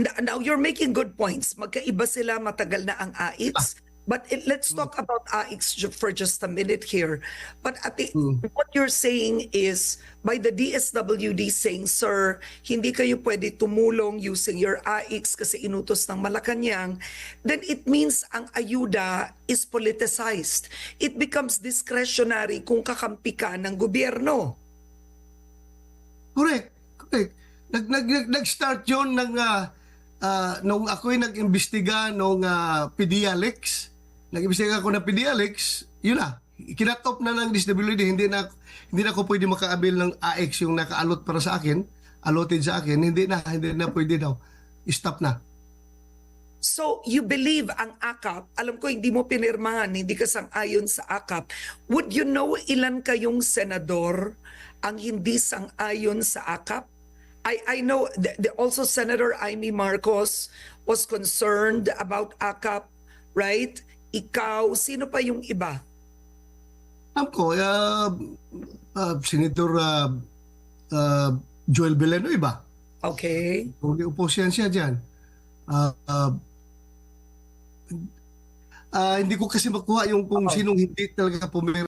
Now, you're making good points. Magkaiba sila, matagal na ang AIX. But it- let's talk about AIX ju- for just a minute here. But at the, what you're saying is, by the DSWD saying, Sir, hindi kayo pwede tumulong using your AIX kasi inutos ng Malacanang, then it means ang ayuda is politicized. It becomes discretionary kung kakampi ka ng gobyerno. Correct. Correct. Nag, nag, nag, nag-start yun ng, ah, ah, nung ako'y nag-imbestiga nung uh, Pedialex. Nag-imbestiga ako ng Pedialex, yun na. Kinatop na ng DSWD, hindi na, hindi na ako pwede makaabil ng AX yung nakaalot para sa akin, allotted sa akin, hindi na, hindi na pwede daw. Stop na. So, you believe ang AKAP, alam ko hindi mo pinirmahan, hindi ka sang-ayon sa AKAP. Would you know ilan kayong senador ang hindi sang-ayon sa AKAP? I, I know the, the- also Senator Amy Marcos was concerned about AKAP, right? Ikaw, sino pa yung iba? Alam ko, uh, uh, Senator uh, uh, Joel Villanueva, Okay. kung di upo siya dyan. Ah, ah, ah, hindi ko kasi makuha yung kung sinong hindi talaga pumirma